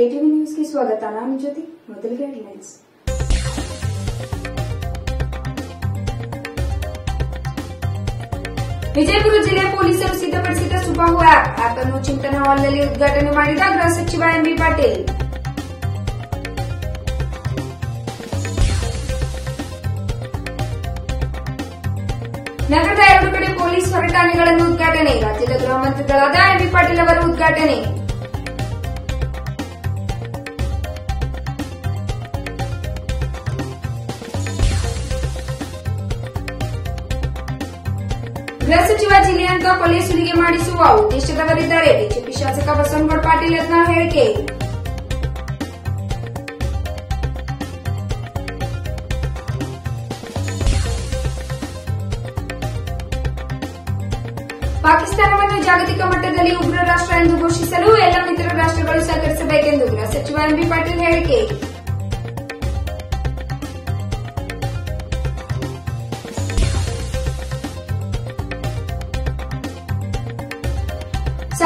KTV ನ್ಯೂಸ್ಗೆ ಸ್ವಾಗತ ನಾನು ಜ್ಯೋತಿ ಮೊದಲಿಗೆ ಹೆಡ್ಲೈನ್ಸ್ ವಿಜಯಪುರ ಜಿಲ್ಲೆ ಪೊಲೀಸರು ಸಿದ್ಧಪಡಿಸಿದ ಸುಬಾಹು ಆಪ್ ಆಪ್ ಅನ್ನು ಚಿಂತನಾ ಹಾಲ್ನಲ್ಲಿ ಉದ್ಘಾಟನೆ ಮಾಡಿದ ಗೃಹ ಸಚಿವ ಎಂಬಿ ಪಾಟೀಲ್ ನಗರದ ಎರಡು ಕಡೆ ಪೊಲೀಸ್ ಹೊರಟಾಣೆಗಳನ್ನು ಉದ್ಘಾಟನೆ, ರಾಜ್ಯದ ಗೃಹ ಮಂತ್ರಿಗಳಾದ ಎಂಬಿ ಪಾಟೀಲ್ ಅವರು ಉದ್ಘಾಟನೆ. ಸಚಿವ ಜಿಲ್ಲೆಯಂತ ಕೊಲೆ ಸುಲಿಗೆ ಮಾಡಿಸುವ ಉದ್ದೇಶದವರಿದ್ದಾರೆ. ಬಿಜೆಪಿ ಶಾಸಕ ಬಸವನಗೌಡ ಪಾಟೀಲ್ ಯತ್ನಾಳ್ ಹೇಳಿಕೆ. ಪಾಕಿಸ್ತಾನವನ್ನು ಜಾಗತಿಕ ಮಟ್ಟದಲ್ಲಿ ಉಗ್ರ ರಾಷ್ಟ್ರ ಎಂದು ಘೋಷಿಸಲು ಎಲ್ಲ ಮಿತ್ರ ರಾಷ್ಟ್ರಗಳು ಸಹಕರಿಸಬೇಕೆಂದು ಗೃಹ ಸಚಿವ ಎಂಬಿ ಪಾಟೀಲ್ ಹೇಳಿಕೆ.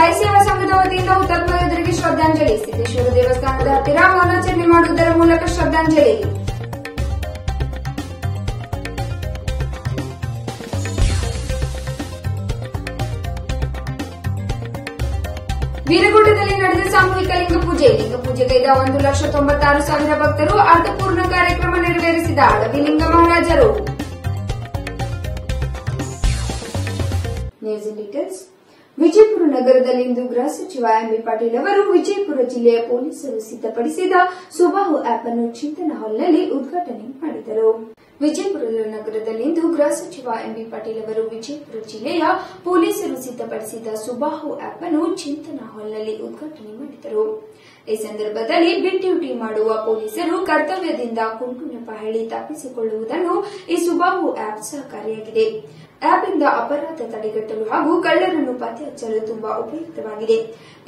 ಸಾಯಿ ಸೇವಾ ಸಂಘದ ವತಿಯಿಂದ ಹುತಾತ್ಮ ಯೋಧರಿಗೆ ಶ್ರದ್ಧಾಂಜಲಿ. ಸಿದ್ದೇಶ್ವರ ದೇವಸ್ಥಾನದ ಹತ್ತಿರ ಮೌನಾಚರಣೆ ಮಾಡುವುದರ ಮೂಲಕ ಶ್ರದ್ಧಾಂಜಲಿ. ವೀರಗುಡ್ಡದಲ್ಲಿ ನಡೆದ ಸಾಮೂಹಿಕ ಲಿಂಗ ಪೂಜೆ. ಲಿಂಗ ಪೂಜೆಗೈದ ಒಂದು ಲಕ್ಷ ತೊಂಬತ್ತಾರು ಸಾವಿರ ಭಕ್ತರು ಅರ್ಥಪೂರ್ಣ ಕಾರ್ಯಕ್ರಮ ನೆರವೇರಿಸಿದ ಅಡವಿ ಲಿಂಗ ಮಹಾರಾಜರು. ಡೀಟೇಲ್ಸ್ ವಿಜಯಪುರ ನಗರದಲ್ಲಿಂದು ಗೃಹ ಸಚಿವ ಎಂಬಿ ಪಾಟೀಲ್ ಅವರು ವಿಜಯಪುರ ಜಿಲ್ಲೆಯ ಪೊಲೀಸರು ಸಿದ್ಧಪಡಿಸಿದ ಸುಬಾಹು ಆಪ್ ಅನ್ನು ಚಿಂತನ ಹಾಲ್ನಲ್ಲಿ ಉದ್ಘಾಟನೆ ಮಾಡಿದರು. ವಿಜಯಪುರ ನಗರದಲ್ಲಿಂದು ಗೃಹ ಸಚಿವ ಎಂಬಿ ಪಾಟೀಲ್ ಅವರು ವಿಜಯಪುರ ಜಿಲ್ಲೆಯ ಪೊಲೀಸರು ಸಿದ್ಧಪಡಿಸಿದ ಸುಬಾಹು ಆಪ್ ಅನ್ನು ಚಿಂತನ ಹಾಲ್ನಲ್ಲಿ ಉದ್ಘಾಟನೆ ಮಾಡಿದರು. ಈ ಸಂದರ್ಭದಲ್ಲಿ ಬಿಟ್ ಡ್ಯೂಟಿ ಮಾಡುವ ಪೊಲೀಸರು ಕರ್ತವ್ಯದಿಂದ ಕುಂಟು ನೆಪ ಹೇಳಿ ತಪ್ಪಿಸಿಕೊಳ್ಳುವುದನ್ನು ಈ ಸುಬಾಹು ಆಪ್ ಸಹಕಾರಿಯಾಗಿದೆ. ಆಪ್ ಇಂದ ಅಪರಾಧ ತಡೆಗಟ್ಟಲು ಹಾಗೂ ಕಳ್ಳರನ್ನು ಪತ್ತೆ ಹಚ್ಚಲು ತುಂಬಾ ಉಪಯುಕ್ತವಾಗಿದೆ.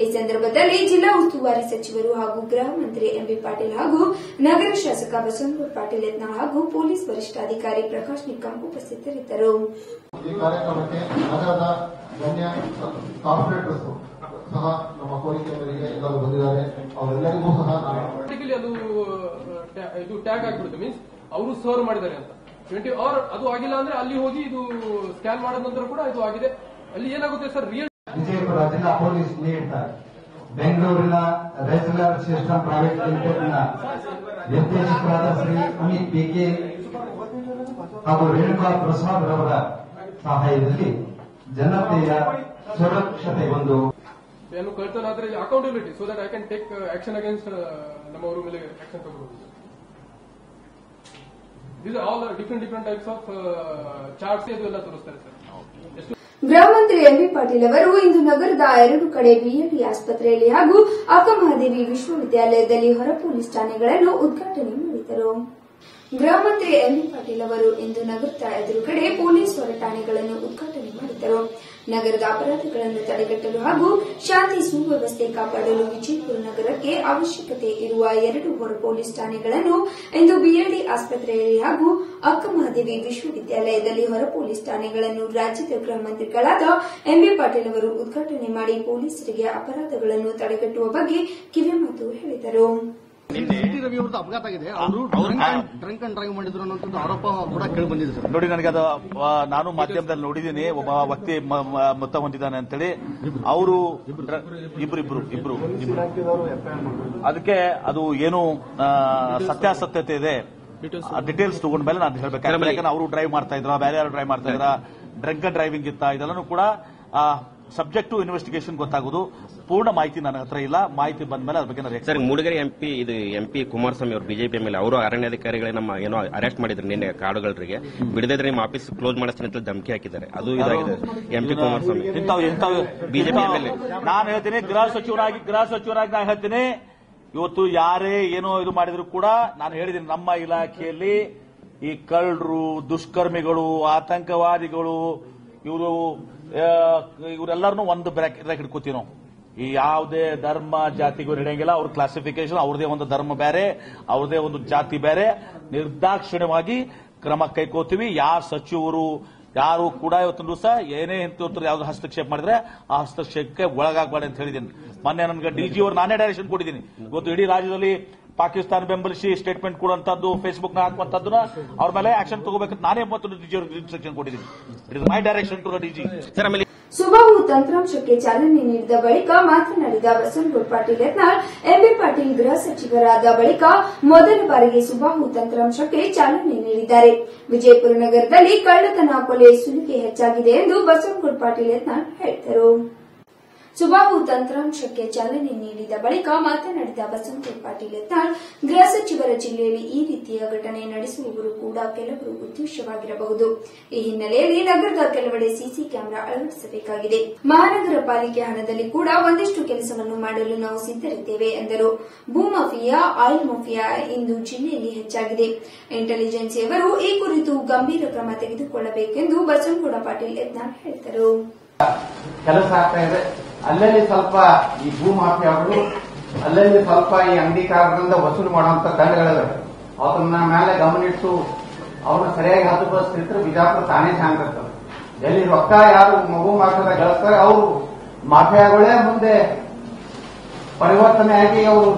ಈ ಸಂದರ್ಭದಲ್ಲಿ ಜಿಲ್ಲಾ ಉಸ್ತುವಾರಿ ಸಚಿವರು ಹಾಗೂ ಗೃಹ ಮಂತ್ರಿ ಎಂಬಿ ಪಾಟೀಲ್ ಹಾಗೂ ನಗರ ಶಾಸಕ ಬಸವನಗೌಡ ಪಾಟೀಲ್ ಯತ್ನಾಳ್ ಹಾಗೂ ಪೊಲೀಸ್ ವರಿಷ್ಠಾಧಿಕಾರಿ ಪ್ರಕಾಶ್ ನಿಕ್ಕಂ ಉಪಸ್ಥಿತರಿದ್ದರು. ಸಹ ನಮ್ಮ ಕೋರಿಕೆ ಮೇರೆಗೆ ಎಲ್ಲರೂ ಬಂದಿದ್ದಾರೆ. ಅವರೆಲ್ಲರಿಗೂ ಸಹ ಅದು ಇದು ಟ್ಯಾಗ್ ಆಗ್ಬಿಡುತ್ತೆ ಮೀನ್ಸ್ ಅವರು ಸರ್ವ್ ಮಾಡಿದ್ದಾರೆ ಅಂತ. ಟ್ವೆಂಟಿ ಅವರ್ ಅದು ಆಗಿಲ್ಲ ಅಂದ್ರೆ ಅಲ್ಲಿ ಹೋಗಿ ಇದು ಸ್ಕ್ಯಾನ್ ಮಾಡಿದ ನಂತರ ಕೂಡ ಇದು ಆಗಿದೆ. ಅಲ್ಲಿ ಏನಾಗುತ್ತೆ ಸರ್? ರಿಯಲ್ ವಿಜಯಪುರ ಜಿಲ್ಲಾ ಪೊಲೀಸ್ ನೀಡ್ತಾರೆ ಬೆಂಗಳೂರಿನ ರೆಗ್ಯುಲರ್ ಸಿಸ್ಟಮ್ ಪ್ರೈವೇಟ್ ಲಿಮಿಟೆಡ್ನ ನಿರ್ದೇಶಕರಾದ ಶ್ರೀ ಅಮಿತ್ ಬಿಕೆ ಹಾಗೂ ರೇಣುಕಾ ಪ್ರಸಾದ್ ರವರ ಸಹಾಯದಲ್ಲಿ ಜನತೆಯ ಸುರಕ್ಷತೆ ಒಂದು ಏನು ಕಳ್ತನ ಆದ್ರೆ accountability so that I can take action against ನಮ್ಮವರು ಮೇಲೆ ಆಕ್ಷನ್ ತಗೋಬಹುದು this all different different types of charts ಇದು ಎಲ್ಲ ತೋರಿಸ್ತಾರೆ ಸರ್. ಗೃಹಮಂತ್ರಿ ಎಂಬಿ ಪಾಟೀಲ್ ಅವರು ಇಂದು ನಗರದ ಎರಡು ಕಡೆ ಬಿಎಪಿ ಆಸ್ಪತ್ರೆಯಲ್ಲಿ ಹಾಗೂ ಅಕ್ಕಮಹಾದೇವಿ ವಿಶ್ವವಿದ್ಯಾಲಯದಲ್ಲಿ ಹೊರ ಪೊಲೀಸ್ ಠಾಣೆಗಳನ್ನು ಉದ್ಘಾಟನೆ ಮಾಡಿದರು. ಗೃಹ ಮಂತ್ರಿ ಎಂಬಿ ಪಾಟೀಲ್ ಅವರು ಇಂದು ನಗರದ ಎದುರುಗಡೆ ಪೊಲೀಸ್ ಹೊರ ಠಾಣೆಗಳನ್ನು ಉದ್ಘಾಟನೆ ಮಾಡಿದರು. ನಗರದ ಅಪರಾಧಗಳನ್ನು ತಡೆಗಟ್ಟಲು ಹಾಗೂ ಶಾಂತಿ ಸುವ್ಯವಸ್ಥೆ ಕಾಪಾಡಲು ವಿಜಯಪುರ ನಗರಕ್ಕೆ ಅವಶ್ಯಕತೆ ಇರುವ ಎರಡು ಹೊರ ಪೊಲೀಸ್ ಠಾಣೆಗಳನ್ನು ಇಂದು ಬಿಎಲ್ಡಿ ಆಸ್ಪತ್ರೆಯಲ್ಲಿ ಹಾಗೂ ಅಕ್ಕಮಹಾದೇವಿ ವಿಶ್ವವಿದ್ಯಾಲಯದಲ್ಲಿ ಹೊರ ಪೊಲೀಸ್ ಠಾಣೆಗಳನ್ನು ರಾಜ್ಯದ ಗೃಹ ಮಂತ್ರಿಗಳಾದ ಎಂಬಿ ಪಾಟೀಲ್ ಅವರು ಉದ್ಘಾಟನೆ ಮಾಡಿ ಪೊಲೀಸರಿಗೆ ಅಪರಾಧಗಳನ್ನು ತಡೆಗಟ್ಟುವ ಬಗ್ಗೆ ಕಿವಿಮಾತು ಹೇಳಿದರು. ಸಿಟಿ ರವಿ ಅವ್ರದ್ದು ಅಪಘಾತ ಆಗಿದೆ. ಅವರು ಡ್ರಂಕ್ ಅಂಡ್ ಡ್ರೈವ್ ಮಾಡಿದ್ರು ಅನ್ನೋಂಥದ್ದು ಆರೋಪ ಕೂಡ ಕೇಳಿ ಬಂದಿದೆ ಸರ್. ನೋಡಿ ನನಗೆ ಅದು ನಾನು ಮಾಧ್ಯಮದಲ್ಲಿ ನೋಡಿದ್ದೀನಿ. ಒಬ್ಬ ವ್ಯಕ್ತಿ ಮೊತ್ತ ಹೊಂದಿದ್ದಾನೆ ಅಂತೇಳಿ. ಅವರು ಇಬ್ರು. ಇಬ್ರು ಇಬ್ರು ಅದಕ್ಕೆ ಅದು ಏನು ಆ, ಸತ್ಯಾಸತ್ಯತೆ ಇದೆ. ಡಿಟೇಲ್ಸ್ ತಗೊಂಡ ಮೇಲೆ ನಾನು ಹೇಳ್ಬೇಕಾದ್ರೆ ಯಾಕಂದ್ರೆ ಅವರು ಡ್ರೈವ್ ಮಾಡ್ತಾ ಇದ್ರ ಬೇರೆ ಯಾರು ಡ್ರೈವ್ ಮಾಡ್ತಾ ಇದ್ರ ಡ್ರಂಕ್ ಡ್ರೈವಿಂಗ್ ಇತ್ತ ಇದೆಲ್ಲನೂ ಕೂಡ ಸಬ್ಜೆಕ್ಟ್ ಟು ಇನ್ವೆಸ್ಟಿಗೇಷನ್ ಗೊತ್ತಾಗೋದು. ಪೂರ್ಣ ಮಾಹಿತಿ ನನ್ನ ಹತ್ರ ಇಲ್ಲ. ಮಾಹಿತಿ ಬಂದ ಮೇಲೆ ಅದ್ರ ಬಗ್ಗೆ ನಾನು ಸರ್ ಮೂಡಿಗೆರೆ ಎಂಪಿ ಇದು ಎಂಪಿ ಕುಮಾರಸ್ವಾಮಿ ಅವರು ಬಿಜೆಪಿ ಮೇಲೆ ಅವರು ಅರಣ್ಯಾಧಿಕಾರಿಗಳೇ ನಮ್ಮ ಏನೋ ಅರೆಸ್ಟ್ ಮಾಡಿದ್ರು ನಿನ್ನೆ ಕಾಡುಗಳಿಗೆ ಬಿಡದಿದ್ರೆ ನಿಮ್ಮ ಆಫೀಸ್ ಕ್ಲೋಸ್ ಮಾಡಿಸ್ತೀನಿ ಅಂತ ಧಮಕಿ ಹಾಕಿದ್ದಾರೆ. ಅದು ಇದಾಗಿದೆ. ಎಂಪಿ ಕುಮಾರಸ್ವಾಮಿ. ಬಿಜೆಪಿ ನಾನು ಹೇಳ್ತೀನಿ ಗೃಹ ಸಚಿವರಾಗಿ ಗೃಹ ಸಚಿವರಾಗಿ ನಾನು ಹೇಳ್ತೀನಿ. ಇವತ್ತು ಯಾರೇ ಏನೋ ಇದು ಮಾಡಿದ್ರು ಕೂಡ ನಾನು ಹೇಳಿದ್ದೀನಿ ನಮ್ಮ ಇಲಾಖೆಯಲ್ಲಿ ಈ ಕಳ್ಳರು ದುಷ್ಕರ್ಮಿಗಳು ಆತಂಕವಾದಿಗಳು ಇವರು ಇವರೆಲ್ಲರನ್ನೂ ಒಂದು ಬ್ರ್ಯಾಕೆಟ್ ಹಿಡ್ಕೋತೀವಿ ನಾವು. ಈ ಯಾವುದೇ ಧರ್ಮ ಜಾತಿಗೂ ನಡೆಯಂಗಿಲ್ಲ. ಅವ್ರ ಕ್ಲಾಸಿಫಿಕೇಶನ್ ಅವ್ರದೇ ಒಂದು ಧರ್ಮ ಬೇರೆ, ಅವ್ರದೇ ಒಂದು ಜಾತಿ ಬೇರೆ. ನಿರ್ದಾಕ್ಷಿಣ್ಯವಾಗಿ ಕ್ರಮ ಕೈಕೋತೀವಿ. ಯಾವ ಸಚಿವರು, ಯಾರು ಕೂಡ ಇವತ್ತೊಂದು ದಿವಸ ಏನೇ ಇಂಥವ್ರ ಯಾವ್ದು ಹಸ್ತಕ್ಷೇಪ ಮಾಡಿದ್ರೆ ಆ ಹಸ್ತಕ್ಷೇಪಕ್ಕೆ ಒಳಗಾಗಬಾರ್ದು ಅಂತ ಹೇಳಿದ್ದೀನಿ. ಮೊನ್ನೆ ನನಗೆ ಡಿಜಿ ಅವರು ನಾನೇ ಡೈರೆಕ್ಷನ್ ಕೊಟ್ಟಿದ್ದೀನಿ. ಇವತ್ತು ಇಡೀ ರಾಜ್ಯದಲ್ಲಿ ಪಾಕಿಸ್ತಾನ ಬೆಂಬಲಿಸಿ ಸ್ಟೇಟ್ಮೆಂಟ್ ಕೊಡುವಂತದ್ದು ಫೇಸ್ಬುಕ್ನ ಹಾಕುವಂತದ್ದನ್ನ ಅವ್ರ ಮೇಲೆ ಆಕ್ಷನ್ ತಗೋಬೇಕಂತ ನಾನೇ ಮತ್ತೊಂದು ಡಿಜಿ ಅವ್ರಿಗೆ ಇನ್ಸ್ಟ್ರಕ್ಷನ್ ಕೊಟ್ಟಿದ್ದೀನಿ. It is my direction to DG Subahu ತಂತ್ರಾಂಶಕ್ಕೆ ಚಾಲನೆ ನೀಡಿದ ಬಳಿಕ ಮಾತನಾಡಿದ ಬಸವನಗೌಡ ಪಾಟೀಲ್ ಯತ್ನಾಳ್ ಎಂಬಿ ಪಾಟೀಲ್ ಗೃಹ ಸಚಿವರಾದ ಬಳಿಕ ಮೊದಲ ಬಾರಿಗೆ ಸುಬಾಹು ತಂತ್ರಾಂಶಕ್ಕೆ ಚಾಲನೆ ನೀಡಿದ್ದಾರೆ. ವಿಜಯಪುರ ನಗರದಲ್ಲಿ ಕಳ್ಳತನ ಕೊಲೆ ಸುಲಿಗೆ ಹೆಚ್ಚಾಗಿದೆ ಎಂದು ಬಸವನಗೌಡ ಪಾಟೀಲ್ ಯತ್ನಾಳ್ ಹೇಳಿದರು. ಸುಬಾಹು ತಂತ್ರಾಂಶಕ್ಕೆ ಚಾಲನೆ ನೀಡಿದ ಬಳಿಕ ಮಾತನಾಡಿದ ಬಸಂತಿ ಪಾಟೀಲ್ ಯತ್ನಾಳ್ ಗೃಹ ಸಚಿವರ ಜಿಲ್ಲೆಯಲ್ಲಿ ಈ ರೀತಿಯ ಘಟನೆ ನಡೆಸುವವರು ಕೂಡ ಕೆಲವರು ಉದ್ದೇಶವಾಗಿರಬಹುದು. ಈ ಹಿನ್ನೆಲೆಯಲ್ಲಿ ನಗರದ ಕೆಲವೆಡೆ ಸಿಸಿ ಕ್ಯಾಮೆರಾ ಅಳವಡಿಸಬೇಕಾಗಿದೆ. ಮಹಾನಗರ ಪಾಲಿಕೆ ಹಣದಲ್ಲಿ ಕೂಡ ಒಂದಿಷ್ಟು ಕೆಲಸವನ್ನು ಮಾಡಲು ನಾವು ಸಿದ್ದರಿದ್ದೇವೆ ಎಂದರು. ಭೂಮಾಫಿಯಾ ಆಯಿಲ್ ಮಾಫಿಯಾ ಇಂದು ಜಿಲ್ಲೆಯಲ್ಲಿ ಹೆಚ್ಚಾಗಿದೆ. ಇಂಟೆಲಿಜೆನ್ಸಿಯವರು ಈ ಕುರಿತು ಗಂಭೀರ ಕ್ರಮ ತೆಗೆದುಕೊಳ್ಳಬೇಕೆಂದು ಬಸವನಗೌಡ ಪಾಟೀಲ್ ಯತ್ನಾಳ್ ಹೇಳಿದರು. ಕೆಲಸ ಆಗ್ತಾ ಇದೆ. ಅಲ್ಲಲ್ಲಿ ಸ್ವಲ್ಪ ಈ ಭೂ ಮಾಫಿಯಾಗಳು ಅಲ್ಲಲ್ಲಿ ಸ್ವಲ್ಪ ಈ ಅಂಗಡಿಕಾರರಿಂದ ವಸೂಲು ಮಾಡುವಂತ ದಂಡಗಳಿವೆ ಅದನ್ನ ಮೇಲೆ ಗಮನಿಟ್ಟು ಅವ್ರನ್ನ ಸರಿಯಾಗಿ ಹದ್ದುಬಸ್ತಿದ್ರೆ ಬಿಜಾಪುರ ತಾನೇ ಶಾಂತಿರ್ತದೆ ಎಲ್ಲಿ ರೊಕ್ಕ ಯಾರು ಮಗು ಮಾಫಿಯಾದ ಗಳಿಸ್ತಾರೆ, ಅವರು ಮಾಫಿಯಾಗಳೇ ಮುಂದೆ ಪರಿವರ್ತನೆ ಆಗಿ ಅವರು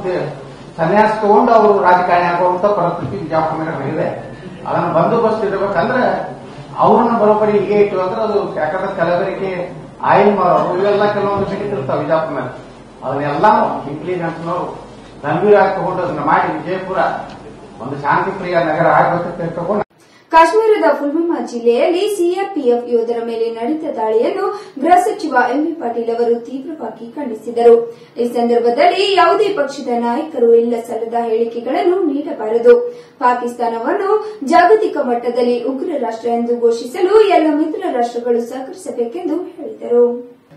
ಸನ್ಯಾಸ ತಗೊಂಡು ಅವರು ರಾಜಕಾರಣಿ ಆಗುವಂತ ಪರಿಸ್ಥಿತಿ ಬಿಜಾಪುರ ಇದೆ ಅದನ್ನು ಬಂದೋಬಸ್ತ್ ಇರಬೇಕಂದ್ರೆ ಅವ್ರನ್ನ ಬರೋಬ್ಬರಿ ಹೀಗೆ ಇಟ್ಟು ಅಂದ್ರೆ ಅದು ಯಾಕಂದ್ರೆ ಕಲಬೆರಕೆ ಆಯಿಲ್ ಮಾರೋರು ಇವೆಲ್ಲ ಕೆಲವೊಂದು ಸಿಗುತ್ತಿರ್ತಾವೆ ಬಿಜಾಪುರನಲ್ಲಿ ಅದನ್ನೆಲ್ಲ ಇಂಟೆಲಿಜೆನ್ಸ್ನವರು ಗಂಭೀರವಾಗಿ ತಗೊಂಡು ಅದನ್ನ ಮಾಡಿ ವಿಜಯಪುರ, ಒಂದು ಶಾಂತಿಪ್ರಿಯ ನಗರ ಆಗ್ಬೇಕಂತ ತಗೊಂಡು ಕಾಶ್ಮೀರದ ಪುಲ್ವಾಮಾ ಜಿಲ್ಲೆಯಲ್ಲಿ ಸಿಆರ್ಪಿಎಫ್ ಯೋಧರ ಮೇಲೆ ನಡೆದ ದಾಳಿಯನ್ನು ಗೃಹ ಸಚಿವ ಎಂಬಿ ಪಾಟೀಲ್ ಅವರು ತೀವ್ರವಾಗಿ ಖಂಡಿಸಿದರು. ಈ ಸಂದರ್ಭದಲ್ಲಿ ಯಾವುದೇ ಪಕ್ಷದ ನಾಯಕರು ಇಲ್ಲ ಸಲ್ಲದ ಹೇಳಿಕೆಗಳನ್ನು ನೀಡಬಾರದು. ಪಾಕಿಸ್ತಾನವನ್ನು ಜಾಗತಿಕ ಮಟ್ಟದಲ್ಲಿ ಉಗ್ರ ರಾಷ್ಟ್ರ ಎಂದು ಘೋಷಿಸಲು ಎಲ್ಲ ಮಿತ್ರ ರಾಷ್ಟ್ರಗಳು ಸಹಕರಿಸಬೇಕೆಂದು ಹೇಳಿದರು.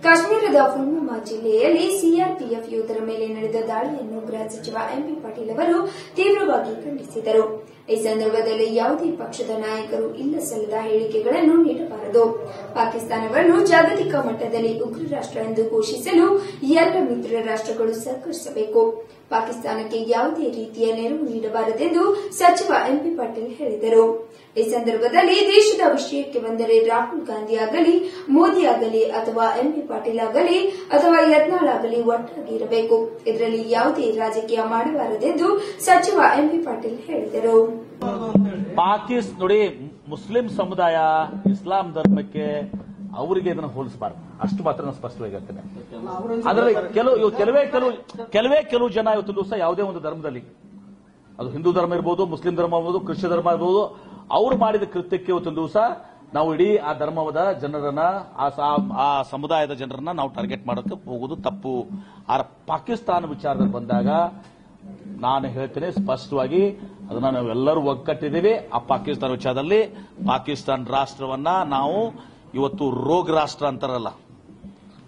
ಕಾಶ್ಮೀರದ ಪುಲ್ವಾಮಾ ಜಿಲ್ಲೆಯಲ್ಲಿ ಸಿಆರ್ಪಿಎಫ್ ಯೋಧರ ಮೇಲೆ ನಡೆದ ದಾಳಿಯನ್ನು ಗೃಹ ಸಚಿವ ಎಂಬಿ ಪಾಟೀಲ್ ಅವರು ತೀವ್ರವಾಗಿ ಖಂಡಿಸಿದರು. ಈ ಸಂದರ್ಭದಲ್ಲಿ ಯಾವುದೇ ಪಕ್ಷದ ನಾಯಕರು ಇಲ್ಲ ಸಲ್ಲದ ಹೇಳಿಕೆಗಳನ್ನು ನೀಡಬಾರದು. ಪಾಕಿಸ್ತಾನವನ್ನು ಜಾಗತಿಕ ಮಟ್ಟದಲ್ಲಿ ಉಗ್ರ ರಾಷ್ಟ್ರ ಎಂದು ಘೋಷಿಸಲು ಎಲ್ಲ ಮಿತ್ರ ರಾಷ್ಟ್ರಗಳು ಸಹಕರಿಸಬೇಕು. ಪಾಕಿಸ್ತಾನಕ್ಕೆ ಯಾವುದೇ ರೀತಿಯ ನೆರವು ನೀಡಬಾರದೆಂದು ಸಚಿವ ಎಂಪಿ ಪಾಟೀಲ್ ಹೇಳಿದರು. ಈ ಸಂದರ್ಭದಲ್ಲಿ ದೇಶದ ವಿಷಯಕ್ಕೆ ಬಂದರೆ ರಾಹುಲ್ ಗಾಂಧಿ ಆಗಲಿ, ಮೋದಿ ಆಗಲಿ, ಅಥವಾ ಎಂಪಿ ಪಾಟೀಲ್ ಆಗಲಿ, ಅಥವಾ ಯತ್ನಾಳ್ ಆಗಲಿ ಒಟ್ಟಾಗಿ ಇರಬೇಕು. ಇದರಲ್ಲಿ ಯಾವುದೇ ರಾಜಕೀಯ ಮಾಡಬಾರದೆಂದು ಸಚಿವ ಎಂಪಿ ಪಾಟೀಲ್ ಹೇಳಿದರು. ಪಾಕಿಸ್ ನೋಡಿ, ಮುಸ್ಲಿಂ ಸಮುದಾಯ, ಇಸ್ಲಾಂ ಧರ್ಮಕ್ಕೆ ಅವರಿಗೆ ಇದನ್ನ ಹೋಲಿಸಬಾರ್ದು. ಅಷ್ಟು ಮಾತ್ರ ನಾನು ಸ್ಪಷ್ಟವಾಗಿ ಹೇಳ್ತೇನೆ. ಅದರಲ್ಲಿ ಕೆಲವು ಕೆಲವೇ ಕೆಲವು ಕೆಲವೇ ಕೆಲವು ಜನ ಇವತ್ತು ದಿವಸ ಯಾವುದೇ ಒಂದು ಧರ್ಮದಲ್ಲಿ, ಅದು ಹಿಂದೂ ಧರ್ಮ ಇರ್ಬೋದು, ಮುಸ್ಲಿಂ ಧರ್ಮ ಇರ್ಬೋದು ಕ್ರಿಶ್ಚಿಯ ಧರ್ಮ ಇರ್ಬೋದು, ಅವರು ಮಾಡಿದ ಕೃತ್ಯಕ್ಕೆ ಇವತ್ತು ದಿವಸ ನಾವು ಇಡೀ ಆ ಧರ್ಮದ ಜನರನ್ನ, ಆ ಸಮುದಾಯದ ಜನರನ್ನ ನಾವು ಟಾರ್ಗೆಟ್ ಮಾಡೋಕೆ ಹೋಗುವುದು ತಪ್ಪು. ಆ ಪಾಕಿಸ್ತಾನ ವಿಚಾರದಲ್ಲಿ ಬಂದಾಗ ನಾನು ಹೇಳ್ತೇನೆ ಸ್ಪಷ್ಟವಾಗಿ, ಅದನ್ನ ನಾವೆಲ್ಲರೂ ಒಗ್ಗಟ್ಟಿದ್ದೀವಿ. ಆ ಪಾಕಿಸ್ತಾನ ವಿಚಾರದಲ್ಲಿ ಪಾಕಿಸ್ತಾನ ರಾಷ್ಟ್ರವನ್ನ ನಾವು ಇವತ್ತು ರೋಗ ರಾಷ್ಟ್ರ ಅಂತಾರಲ್ಲ.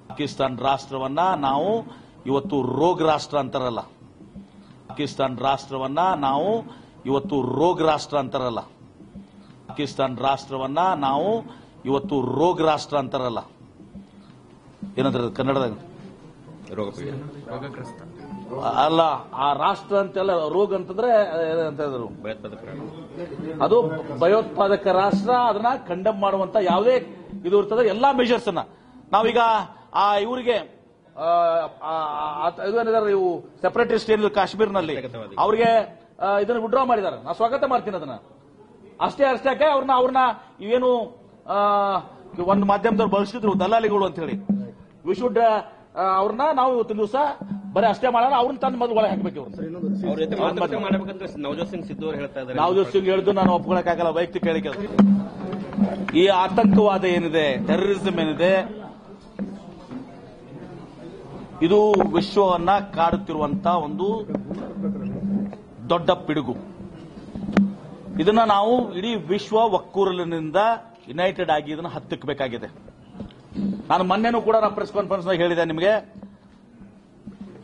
ಪಾಕಿಸ್ತಾನ ರಾಷ್ಟ್ರವನ್ನ ನಾವು ಇವತ್ತು ರೋಗ ರಾಷ್ಟ್ರ ಅಂತಾರಲ್ಲ. ಪಾಕಿಸ್ತಾನ ರಾಷ್ಟ್ರವನ್ನ ನಾವು ಇವತ್ತು ರೋಗ ರಾಷ್ಟ್ರ ಅಂತಾರಲ್ಲ. ಪಾಕಿಸ್ತಾನ ರಾಷ್ಟ್ರವನ್ನ ನಾವು ಇವತ್ತು ರೋಗ ರಾಷ್ಟ್ರ ಅಂತಾರಲ್ಲ. ಏನಂತಾರೆ ಕನ್ನಡದಾಗ? ರೋಗ ರೋಗಗ್ರಸ್ತ. ಅಲ್ಲ ಆ ರಾಷ್ಟ್ರ ಅಂತೆಲ್ಲ ರೋಗ ಅಂತಂದ್ರೆ ಅಂತ ಹೇಳಿದ್ರು? ಭಯೋತ್ಪಾದಕ ಅದು ಭಯೋತ್ಪಾದಕ ರಾಷ್ಟ್ರ ಅದನ್ನ ಕಂಡಮ್ ಮಾಡುವಂತ ಯಾವುದೇ ಇದು ಇರ್ತದೆ ಎಲ್ಲಾ ಮೆಷರ್ಸ್ ಅನ್ನ. ನಾವೀಗ ಆ ಇವರಿಗೆ ಆ, ಆ, ಆ, ಇದು ಏನಿದಾರೆ ಇವು ಸೆಪರೇಟಿಸ್ಟ್ ಏನಿಲ್ಲ ಕಾಶ್ಮೀರ್ನಲ್ಲಿ. ಅವ್ರಿಗೆ ಇದನ್ನ ವಿಡ್ರಾ ಮಾಡಿದ್ದಾರೆ. ನಾ ಸ್ವಾಗತ ಮಾಡ್ತೀನಿ ಅದನ್ನ. ಅಷ್ಟೇ ಅಷ್ಟೇ ಅವ್ರನ್ನ ಅವ್ರನ್ನ ಏನು ಒಂದು ಮಾಧ್ಯಮದವ್ರು ಬಳಸಿದ್ರು ದಲ್ಲಾಳಿಗಳು ಅಂತ ಹೇಳಿ. ವಿ ಶುಡ್ ಅವ್ರನ್ನ ನಾವು ಇವತ್ತಿನ ದಿವಸ ಬರೀ ಅಷ್ಟೇ ಮಾಡೋಣ ಅವ್ರನ್ನ ತಂದು ಮೊದಲು ಒಳಗೆ ಹಾಕ್ಬೇಕು ಇವ್ರು ಅವ್ರ ಜೊತೆ ಮಾತುಕತೆ ಮಾಡಬೇಕಂತ ನವಜೋತ್ ಸಿಂಗ್ ಸಿದ್ದು ಅವರು ಹೇಳ್ತಾ ಇದ್ದಾರೆ. ನವಜೋತ್ ಸಿಂಗ್ ಹೇಳಿದ್ರು ನಾನು ಒಪ್ಕೊಳಕ್ಕಾಗಲ್ಲ ವೈಯಕ್ತಿಕ ಹೇಳಿಕೆ. ಈ ಆತಂಕವಾದ ಏನಿದೆ ಟೆರರಿಸಂ ಏನಿದೆ ಇದು ವಿಶ್ವವನ್ನ ಕಾಡುತ್ತಿರುವಂತ ಒಂದು ದೊಡ್ಡ ಪಿಡುಗು. ಇದನ್ನ ನಾವು ಇಡೀ ವಿಶ್ವ ಒಕ್ಕೂರಲಿನಿಂದ ಯುನೈಟೆಡ್ ಆಗಿ ಇದನ್ನ ಹತ್ತಿಕ್ಕಬೇಕಾಗಿದೆ ನಾನು ಮೊನ್ನೆನೂ ಕೂಡ ನಾನು ಪ್ರೆಸ್ ಕಾನ್ಫರೆನ್ಸ್ ಹೇಳಿದೆ ನಿಮಗೆ.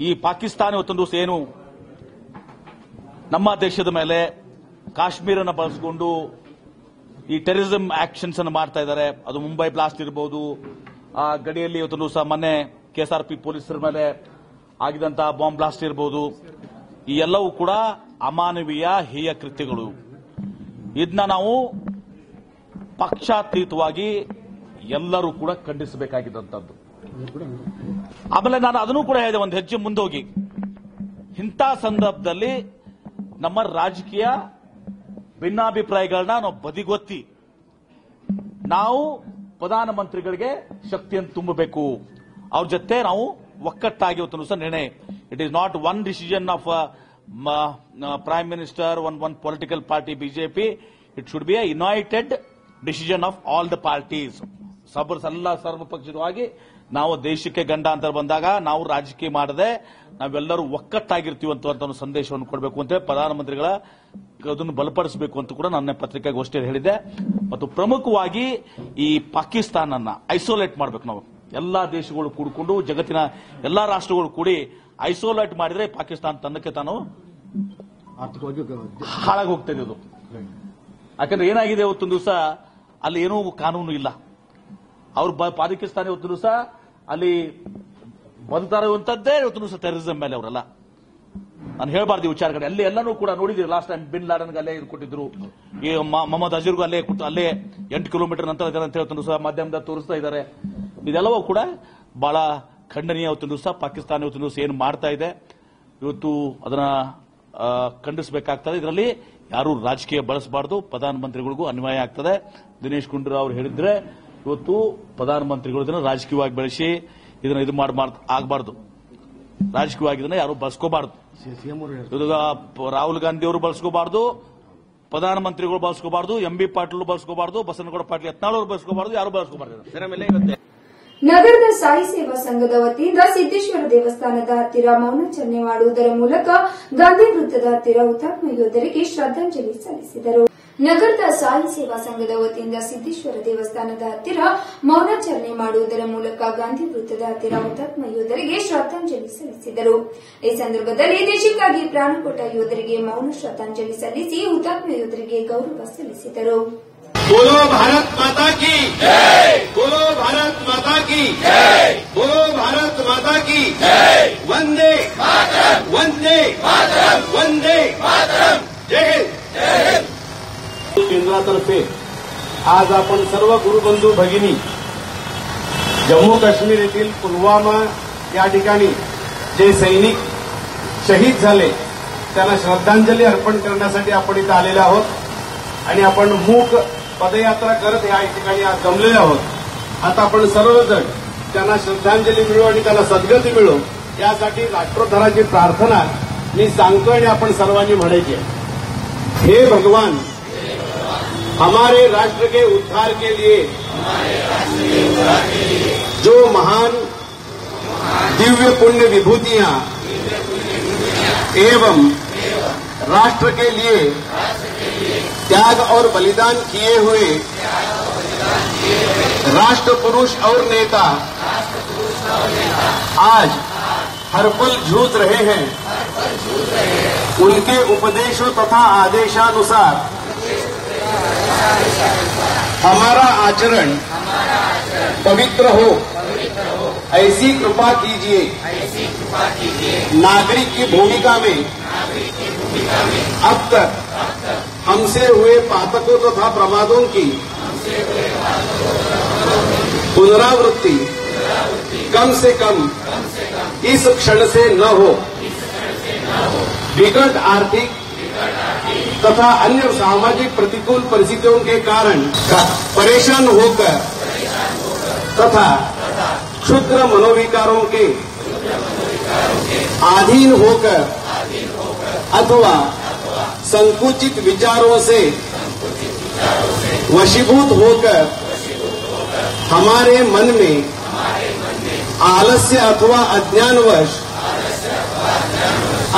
ಈ ಪಾಕಿಸ್ತಾನ ಇವತ್ತೊಂದು ಏನು? ನಮ್ಮ ದೇಶದ ಮೇಲೆ ಕಾಶ್ಮೀರನ ಬಳಸಿಕೊಂಡು ಈ ಟೆರರಿಸಂ ಆಕ್ಷನ್ಸ್ ಅನ್ನು ಮಾಡ್ತಾ ಇದ್ದಾರೆ. ಅದು ಮುಂಬೈ ಬ್ಲಾಸ್ಟ್ ಇರಬಹುದು ಆ ಗಡಿಯಲ್ಲಿ ಇವತ್ತು ಸಹ ಮೊನ್ನೆ ಕೆಎಸ್ಆರ್ಪಿ ಪೊಲೀಸರ ಮೇಲೆ ಆಗಿದಂತಹ ಬಾಂಬ್ ಬ್ಲಾಸ್ಟ್ ಇರಬಹುದು ಈ ಎಲ್ಲವೂ ಕೂಡ ಅಮಾನವೀಯ ಹೇಯ ಕೃತ್ಯಗಳು. ಇದನ್ನ ನಾವು ಪಕ್ಷಾತೀತವಾಗಿ ಎಲ್ಲರೂ ಕೂಡ ಖಂಡಿಸಬೇಕಾಗಿದ್ದಂಥದ್ದು ಆಮೇಲೆ ನಾನು ಅದನ್ನು ಕೂಡ ಹೇಳಿದೆ ಒಂದು ಹೆಜ್ಜೆ ಮುಂದೋಗಿ. ಇಂಥ ಸಂದರ್ಭದಲ್ಲಿ ನಮ್ಮ ರಾಜಕೀಯ ಭಿನ್ನಾಭಿಪ್ರಾಯಗಳನ್ನ ನಾವು ಬದಿಗೊತ್ತಿ. ನಾವು ಪ್ರಧಾನಮಂತ್ರಿಗಳಿಗೆ ಶಕ್ತಿಯನ್ನು ತುಂಬಬೇಕು. ಅವ್ರ ಜೊತೆ ನಾವು ಒಕ್ಕಟ್ಟಾಗಿ ಇವತ್ತು ಸಹ ನಿರ್ಣಯ. It is not one decision of prime minister one one political party BJP it should be a united decision of all the parties ಸಬ್ ಎಲ್ಲ ಸರ್ವಪಕ್ಷಿತವಾಗಿ ನಾವು ದೇಶಕ್ಕೆ ಗಂಡ ಅಂತ ಬಂದಾಗ ನಾವು ರಾಜಕೀಯ ಮಾಡದೆ ನಾವೆಲ್ಲರೂ ಒಕ್ಕಟ್ಟಾಗಿರ್ತೀವಿ ಅಂತ ಒಂದು ಸಂದೇಶವನ್ನು ಕೊಡಬೇಕು ಅಂತ ಪ್ರಧಾನಮಂತ್ರಿಗಳ ಅದನ್ನು ಬಲಪಡಿಸಬೇಕು ಅಂತ ಕೂಡ ನನ್ನ ಪತ್ರಿಕಾಗೋಷ್ಠಿಯಲ್ಲಿ ಹೇಳಿದೆ ಮತ್ತು ಪ್ರಮುಖವಾಗಿ ಈ ಪಾಕಿಸ್ತಾನನ್ನ ಐಸೋಲೇಟ್ ಮಾಡಬೇಕು ನಾವು. ಎಲ್ಲಾ ದೇಶಗಳು ಕೂಡಿಕೊಂಡು ಜಗತ್ತಿನ ಎಲ್ಲಾ ರಾಷ್ಟ್ರಗಳು ಕೂಡಿ ಐಸೋಲೇಟ್ ಮಾಡಿದ್ರೆ ಪಾಕಿಸ್ತಾನ ತನ್ನಕ್ಕೆ ತಾನು ಆರ್ಥಿಕವಾಗಿ ಹಾಳಾಗಿ ಹೋಗ್ತಾ ಇದೆ ಅದು. ಯಾಕಂದ್ರೆ ಏನಾಗಿದೆ ಇವತ್ತೊಂದು ದಿವಸ ಅಲ್ಲಿ ಏನೂ ಕಾನೂನು ಇಲ್ಲ. ಅವ್ರು ಪಾಕಿಸ್ತಾನ ಇವತ್ತು ದಿವಸ ಅಲ್ಲಿ ಬದುಕ್ತಾ ಇರುವಂತದ್ದೇ ಇವತ್ತು ದಿವಸ ಟೆರರಿಸಂ ಮೇಲೆ ಅವರೆಲ್ಲ. ನಾನು ಹೇಳಬಾರ್ದು ವಿಚಾರಗಳು ಅಲ್ಲಿ ಎಲ್ಲನೂ ಕೂಡ ನೋಡಿದ್ರಿ ಲಾಸ್ಟ್ ಟೈಮ್ ಬಿನ್ ಲಾಡನ್ಗೆ ಅಲ್ಲೇ ಕೊಟ್ಟಿದ್ರು. ಈ ಮೊಹಮ್ಮದ್ ಅಜೀರ್ಗೂ ಅಲ್ಲೇ ಕೊಟ್ಟು ಅಲ್ಲೇ ಎಂಟು ಕಿಲೋಮೀಟರ್ ನಂತರ ಇದ್ದಾರೆ ಅಂತ ಹೇಳ್ತಾನು ಸಹ ಮಾಧ್ಯಮದ ತೋರಿಸ್ತಾ ಇದ್ದಾರೆ. ಇದೆಲ್ಲವೂ ಕೂಡ ಬಹಳ ಖಂಡನೀಯ ಇವತ್ತು ದಿವಸ. ಪಾಕಿಸ್ತಾನ ಇವತ್ತು ದಿವಸ ಏನು ಮಾಡ್ತಾ ಇದೆ. ಇವತ್ತು ಅದನ್ನ ಖಂಡಿಸಬೇಕಾಗ್ತದೆ. ಇದರಲ್ಲಿ ಯಾರು ರಾಜಕೀಯ ಬಳಸಬಾರದು. ಪ್ರಧಾನಮಂತ್ರಿಗಳಿಗೂ ಅನ್ವಯ ಆಗ್ತದೆ. ದಿನೇಶ್ ಗುಂಡೂರಾವ್ ಅವರು ಹೇಳಿದ್ರೆ ಇವತ್ತು ಪ್ರಧಾನಮಂತ್ರಿಗಳು ಇದನ್ನ ರಾಜಕೀಯವಾಗಿ ಬೆಳೆಸಿ ಇದನ್ನ ಇದು ಮಾಡಿ ಆಗಬಾರ್ದು. ರಾಜಕೀಯವಾಗಿ ಇದನ್ನ ಯಾರು ಬಳಸ್ಕೋಬಾರ್ದು. ರಾಹುಲ್ ಗಾಂಧಿ ಅವರು ಬಳಸ್ಕೋಬಾರ್ದು ಪ್ರಧಾನಮಂತ್ರಿಗಳು ಬಳಸ್ಕೋಬಾರ್ದು ಎಂ ಬಿ ಪಾಟೀಲ್ ಬಳಸ್ಕೋಬಾರ್ದು ಬಸನಗೌಡ ಪಾಟೀಲ್ ಯತ್ನಾಳ್ ಅವರು ಬಳಸ್ಕೋಬಾರ್ದು ಯಾರು ಬಳಸ್ಕೋಬಾರ್ದು ನಗರದ ಸಾಯಿ ಸೇವಾ ಸಂಘದ ವತಿಯಿಂದ ಸಿದ್ದೇಶ್ವರ ದೇವಸ್ಥಾನದ ಹತ್ತಿರ ಮೌನಾಚರಣೆ ಮಾಡುವುದರ ಮೂಲಕ ಗಾಂಧಿ ವೃತ್ತದ ಹತ್ತಿರ ಹುತಾತ್ಮ ಯೋಧರಿಗೆ ಶ್ರದ್ಧಾಂಜಲಿ ಸಲ್ಲಿಸಿದರು. ನಗರದ ಸಾಯಿ ಸೇವಾ ಸಂಘದ ವತಿಯಿಂದ ಸಿದ್ದೇಶ್ವರ ದೇವಸ್ಥಾನದ ಹತ್ತಿರ ಮೌನಾಚರಣೆ ಮಾಡುವುದರ ಮೂಲಕ ಗಾಂಧಿ ವೃತ್ತದ ಹತ್ತಿರ ಹುತಾತ್ಮ ಯೋಧರಿಗೆ ಶ್ರದ್ಧಾಂಜಲಿ ಸಲ್ಲಿಸಿದರು. ಈ ಸಂದರ್ಭದಲ್ಲಿ ದೇಶಕ್ಕಾಗಿ ಪ್ರಾಣ ಕೊಟ್ಟ ಯೋಧರಿಗೆ ಮೌನ ಶ್ರದ್ಧಾಂಜಲಿ ಸಲ್ಲಿಸಿ ಹುತಾತ್ಮ ಯೋಧರಿಗೆ ಗೌರವ ಸಲ್ಲಿಸಿದರು. बोलो भारत माता की बोलो भारत माता की बोलो भारत माता की वंदे वंदे वंदे जय हिंद। केंद्रातर्फे आज आपण सर्व गुरुबंधू भगिनी जम्मू काश्मीर येथील पुलवामा या ठिकाणी जे सैनिक शहीद झाले त्यांना श्रद्धांजली अर्पण करण्यासाठी आपण इथं आलेले आहोत. आणि आपण मूक पदयात्रा करत या ठिकाणी आज जमलेले आहोत. आता आपण सर्वजण त्यांना श्रद्धांजली मिळू आणि त्यांना सद्गती मिळू यासाठी राष्ट्रोद्धाराची प्रार्थना मी सांगतो आणि आपण सर्वांनी म्हणायची. हे भगवान हमारे राष्ट्र के उद्धार के लिए जो महान दिव्य पुण्य विभूतियां एवं राष्ट्र के लिए त्याग और बलिदान किए हुए राष्ट्र पुरुष और नेता आज हर पल जूझ रहे हैं। उनके उपदेशों तथा आदेशानुसार हमारा आचरण पवित्र हो। ऐसी कृपा कीजिए। नागरिक की भूमिका में अब तक हमसे हुए पातकों तथा प्रमादों की पुनरावृत्ति कम से कम इस क्षण से न हो। विकट आर्थिक तथा अन्य सामाजिक प्रतिकूल परिस्थितियों के कारण परेशान होकर तथा क्षुद्र मनोविकारों के अधीन होकर अथवा संकुचित विचारों से वशीभूत होकर हमारे मन में आलस्य अथवा अज्ञानवश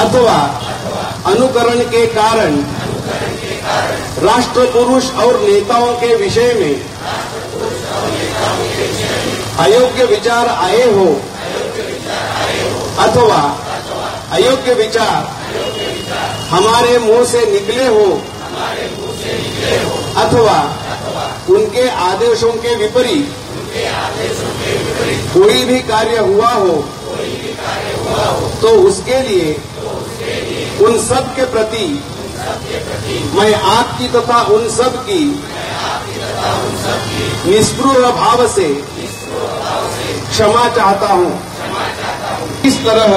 अथवा अनुकरण के कारण राष्ट्र पुरुष और नेताओं के विषय में अयोग्य विचार आए हो अथवा अयोग्य विचार। हमारे मुँह से निकले हो। अथवा उनके आदेशों के विपरीत। कोई भी कार्य हुआ हो तो उसके लिए उन सब के प्रति मैं आपकी तथा उन सब की निष्पृह भाव से क्षमा चाहता हूँ। इस तरह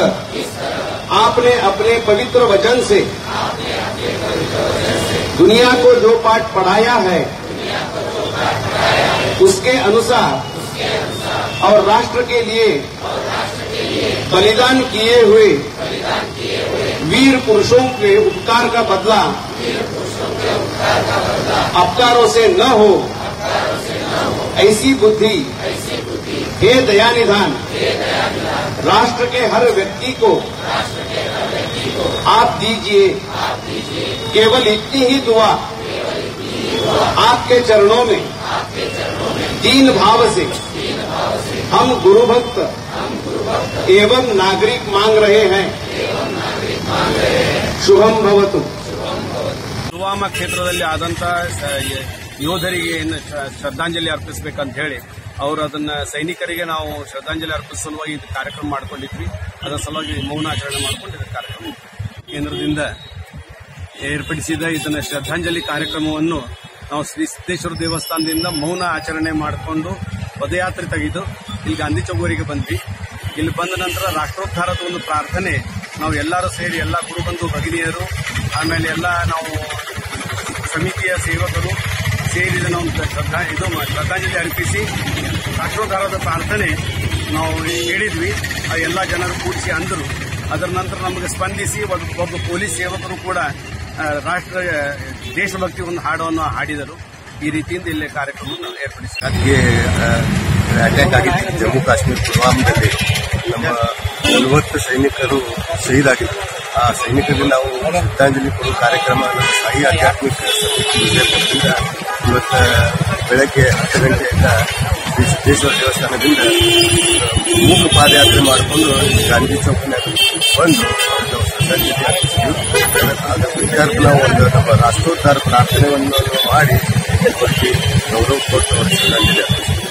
आपने अपने पवित्र वचन से दुनिया को जो पाठ पढ़ाया है, उसके अनुसार और राष्ट्र के लिए बलिदान किए हुए वीर पुरुषों के उपकार का बदला अपकारों से न हो, ऐसी बुद्धि हे दयानिधान राष्ट्र के हर व्यक्ति को आप दीजिए केवल इतनी ही दुआ आपके चरणों में दीन भाव से हम गुरु भक्त एवं नागरिक मांग रहे हैं शुभम भवतु ಪುಲ್ವಾಮಾ ಕ್ಷೇತ್ರದಲ್ಲಿ ಆದಂತ ಯೋಧರಿಗೆ ಏನು ಶ್ರ- ಶ್ರದ್ಧಾಂಜಲಿ ಅರ್ಪಿಸಬೇಕಂತ ಹೇಳಿ ಅವರು ಅದನ್ನ ಸೈನಿಕರಿಗೆ ನಾವು ಶ್ರದ್ಧಾಂಜಲಿ ಅರ್ಪಿಸುವ ಸಲುವಾಗಿ ಇದು ಕಾರ್ಯಕ್ರಮ ಮಾಡ್ಕೊಂಡಿದ್ವಿ. ಅದರ ಸಲುವಾಗಿ ಮೌನಾಚರಣೆ ಮಾಡಿಕೊಂಡು ಇದು ಕಾರ್ಯಕ್ರಮ ಕೇಂದ್ರದಿಂದ ಏರ್ಪಡಿಸಿದ ಇದನ್ನ ಶ್ರದ್ಧಾಂಜಲಿ ಕಾರ್ಯಕ್ರಮವನ್ನು ನಾವು ಶ್ರೀ ಸಿದ್ದೇಶ್ವರ ದೇವಸ್ಥಾನದಿಂದ ಮೌನ ಆಚರಣೆ ಮಾಡಿಕೊಂಡು ಪದಯಾತ್ರೆ ತೆಗೆದು ಇಲ್ಲಿ ಗಾಂಧಿ ಚೌಗೂರಿಗೆ ಬಂದ್ವಿ. ಇಲ್ಲಿ ಬಂದ ನಂತರ ರಾಷ್ಟ್ರೋದ್ಧಾರದ ಒಂದು ಪ್ರಾರ್ಥನೆ ನಾವು ಎಲ್ಲರೂ ಸೇರಿ ಎಲ್ಲ ಗುರುಬಂಧು ಭಗಿನಿಯರು, ಆಮೇಲೆ ಎಲ್ಲ ನಾವು ಸಮಿತಿಯ ಸೇವಕರು ಸೇರಿ ನಾವು ಶ್ರದ್ಧಾ, ಇದು ಶ್ರದ್ಧಾಂಜಲಿ ಅರ್ಪಿಸಿ ರಾಷ್ಟ್ರೋದ್ಧಾರದ ಪ್ರಾರ್ಥನೆ ನಾವು ಹೇಳಿದ್ವಿ. ಆ ಎಲ್ಲ ಜನರು ಕೂಡಿಸಿ ಅಂದರು. ಅದರ ನಂತರ ನಮಗೆ ಸ್ಪಂದಿಸಿ ಒಬ್ಬ ಪೊಲೀಸ್ ಸೇವಕರು ಕೂಡ ರಾಷ್ಟ್ರ, ದೇಶಭಕ್ತಿ ಒಂದು ಹಾಡನ್ನು ಹಾಡಿದರು. ಈ ರೀತಿಯಿಂದ ಇಲ್ಲಿ ಕಾರ್ಯಕ್ರಮವನ್ನು ಅದಕ್ಕೆ ಅಟ್ಯಾಕ್ ಆಗಿತ್ತು ಜಮ್ಮು ಕಾಶ್ಮೀರ ಪುಲ್ವಾಮಾದಲ್ಲಿ ನಮ್ಮ ನಲವತ್ತು ಸೈನಿಕರು ಶಹೀದಾಗಿದ್ದರು. ಆ ಸೈನಿಕರಿಗೆ ನಾವು ಶ್ರದ್ಧಾಂಜಲಿ ಕೊಡುವ ಕಾರ್ಯಕ್ರಮ ನಮ್ಮ ಸಾಯಿ ಆಧ್ಯಾತ್ಮಿಕ ಸಮಿತಿಯಿಂದ ಇವತ್ತು ಬೆಳಗ್ಗೆ ಹತ್ತು ಗಂಟೆಯಿಂದ ಸಿದ್ದೇಶ್ವರ ದೇವಸ್ಥಾನದಿಂದ ಮೂಕ ಪಾದಯಾತ್ರೆ ಮಾಡಿಕೊಂಡು ಗಾಂಧಿ ಚೌಕಿನಾಗ ಬಂದು ಶ್ರದ್ಧಾಂಜಲಿ ವಿಚಾರಕ್ಕೆ ನಾವು ಒಂದು ನಮ್ಮ ರಾಷ್ಟ್ರೋದ್ಧಾರ ಪ್ರಾರ್ಥನೆಯನ್ನು ಮಾಡಿ ಅವರಿಗೆ ಗೌರವ ಕೊಟ್ಟು ಶ್ರದ್ಧಾಂಜಲಿ ಅರ್ಪಿಸಿದ್ವಿ.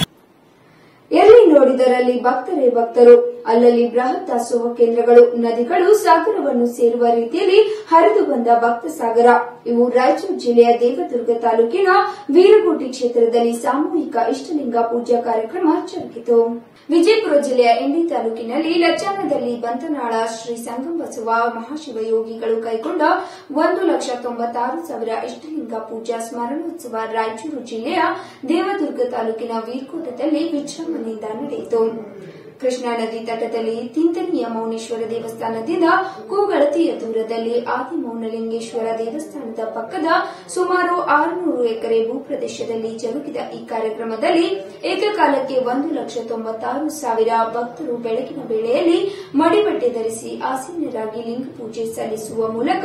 ಎಲ್ಲಿ ನೋಡಿದರಲ್ಲಿ ಭಕ್ತರೇ ಭಕ್ತರು, ಅಲ್ಲಲ್ಲಿ ಬೃಹತ್ ದಾಸೋಹ ಕೇಂದ್ರಗಳು, ನದಿಗಳು, ಸಾಗರವನ್ನು ಸೇರುವ ರೀತಿಯಲ್ಲಿ ಹರಿದು ಬಂದ ಭಕ್ತ ಸಾಗರ. ಇವು ರಾಯಚೂರು ಜಿಲ್ಲೆಯ ದೇವದುರ್ಗ ತಾಲೂಕಿನ ವೀರಕೋಟೆ ಕ್ಷೇತ್ರದಲ್ಲಿ ಸಾಮೂಹಿಕ ಇಷ್ಟಲಿಂಗ ಪೂಜಾ ಕಾರ್ಯಕ್ರಮ ಜರುಗಿತು. ವಿಜಯಪುರ ಜಿಲ್ಲೆಯ ಇಂಡಿ ತಾಲೂಕಿನಲ್ಲಿ ಲಚ್ಚಾನದಲ್ಲಿ ಬಂತನಾಳ ಶ್ರೀ ಸಂಗಮಬಸವ ಮಹಾಶಿವಯೋಗಿಗಳು ಕೈಗೊಂಡ ಒಂದು ಲಕ್ಷ ತೊಂಬತ್ತಾರು ಸಾವಿರ ಇಷ್ಟಲಿಂಗ ಪೂಜಾ ಸ್ಮರಣೋತ್ಸವ ರಾಯಚೂರು ಜಿಲ್ಲೆಯ ದೇವದುರ್ಗ ತಾಲೂಕಿನ ವೀರ್ಕೋಟದಲ್ಲಿ ವಿಜೃಂಭಣೆಯಿಂದ ನಡೆಯಿತು. ಕೃಷ್ಣಾ ನದಿ ತಟದಲ್ಲಿ ತಿಂತನಿಯ ಮೌನೇಶ್ವರ ದೇವಸ್ಥಾನದಿಂದ ಕೂಗಳತಿಯ ದೂರದಲ್ಲಿ ಆದಿಮೌನಲಿಂಗೇಶ್ವರ ದೇವಸ್ಥಾನದ ಪಕ್ಕದ ಸುಮಾರು ಆರುನೂರು ಎಕರೆ ಭೂಪ್ರದೇಶದಲ್ಲಿ ಜರುಗಿದ ಈ ಕಾರ್ಯಕ್ರಮದಲ್ಲಿ ಏಕಕಾಲಕ್ಕೆ ಒಂದು ಲಕ್ಷ ತೊಂಬತ್ತಾರು ಸಾವಿರ ಭಕ್ತರು ಬೆಳಗಿನ ವೇಳೆಯಲ್ಲಿ ಮಡಿಬಟ್ಟೆ ಧರಿಸಿ ಆಸೀನರಾಗಿ ಲಿಂಗ ಪೂಜೆ ಸಲ್ಲಿಸುವ ಮೂಲಕ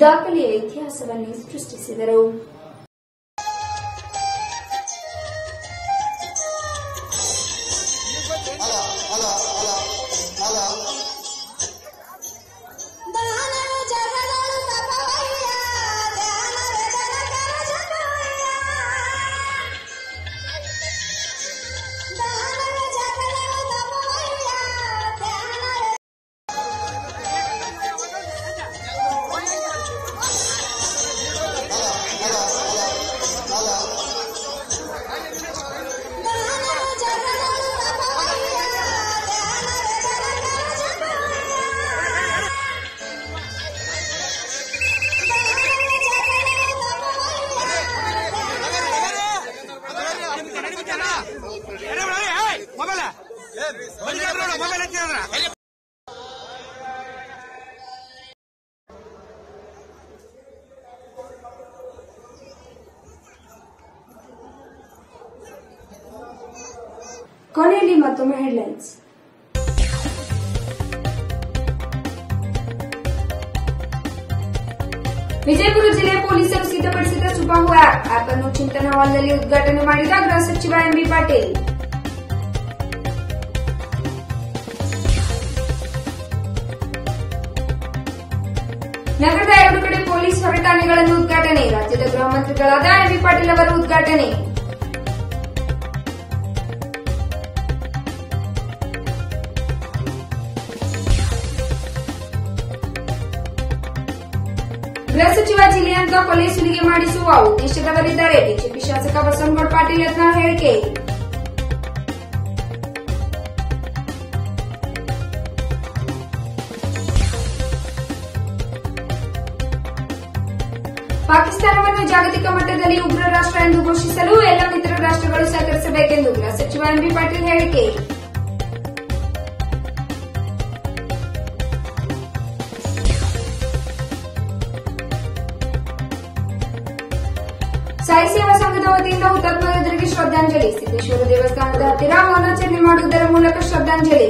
ದಾಖಲೆಯ ಇತಿಹಾಸವನ್ನು ಸೃಷ್ಟಿಸಿದರು. ವಿಜಯಪುರ ಜಿಲ್ಲೆ ಪೊಲೀಸರು ಸಿದ್ಧಪಡಿಸಿದ ಸುಬಾಹು ಆಪ್ ಆಪ್ ಅನ್ನು ಚಿಂತನ ಹಾಲ್ನಲ್ಲಿ ಉದ್ಘಾಟನೆ ಮಾಡಿದ ಗೃಹ ಸಚಿವ ಎಂಬಿ ಪಾಟೀಲ್. ನಗರದ ಎರಡು ಕಡೆ ಪೊಲೀಸ್ ಹೊರಟಾಣೆಗಳನ್ನು ಉದ್ಘಾಟನೆ, ರಾಜ್ಯದ ಗೃಹ ಮಂತ್ರಿಗಳಾದ ಎಂಬಿ ಪಾಟೀಲ್ ಅವರು ಉದ್ಘಾಟನೆ. ಸಚಿವ ಜಿಲ್ಲೆಯಂತ ಕೊಲೆ ಸುಲಿಗೆ ಮಾಡಿಸುವ ಉದ್ದೇಶದವರಿದ್ದಾರೆ. ಬಿಜೆಪಿ ಶಾಸಕ ಬಸವನಗೌಡ ಪಾಟೀಲ್ ಯತ್ನಾಳ್ ಹೇಳಿಕೆ. ಪಾಕಿಸ್ತಾನವನ್ನು ಜಾಗತಿಕ ಮಟ್ಟದಲ್ಲಿ ಉಗ್ರ ರಾಷ್ಟ್ರ ಎಂದು ಘೋಷಿಸಲು ಎಲ್ಲ ಮಿತ್ರ ರಾಷ್ಟ್ರಗಳು ಸಹಕರಿಸಬೇಕೆಂದು ಗೃಹ ಸಚಿವ ಎಂಬಿ ಪಾಟೀಲ್ ಹೇಳಿಕೆ. ವತಿಯಿಂದ ಹುತಾತ್ಮ ಯೋಧರಿಗೆ ಶ್ರದ್ಧಾಂಜಲಿ. ಸಿದ್ದೇಶ್ವರ ದೇವಸ್ಥಾನದ ಹತ್ತಿರ ಮೌನಾಚರಣೆ ಮಾಡುವುದರ ಮೂಲಕ ಶ್ರದ್ಧಾಂಜಲಿ.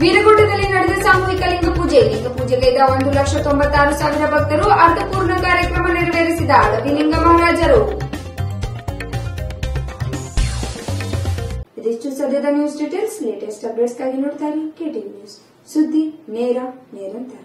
ವೀರಗೌಡದಲ್ಲಿ ನಡೆದ ಸಾಮೂಹಿಕ ಲಿಂಗ ಪೂಜೆ. ಲಿಂಗ ಪೂಜೆಗೈದ ಒಂದು ಲಕ್ಷ ತೊಂಬತ್ತಾರು ಸಾವಿರ ಭಕ್ತರು ಅರ್ಥಪೂರ್ಣ ಕಾರ್ಯಕ್ರಮ ನೆರವೇರಿಸಿದ ಅಳವಿ ಲಿಂಗ ಮಹಾರಾಜರು. ಇದಿಷ್ಟು ಸದ್ಯದ ನ್ಯೂಸ್ ಡೀಟೇಲ್ಸ್ ಲೇಟೆಸ್ಟ್ ಅಪ್ಡೇಟ್ಸ್ಗಾಗಿ ನೋಡ್ತಾರೆ ಕೆಟಿವಿ ನ್ಯೂಸ್ ಸುದ್ದಿ ನೇರ ನಿರಂತರ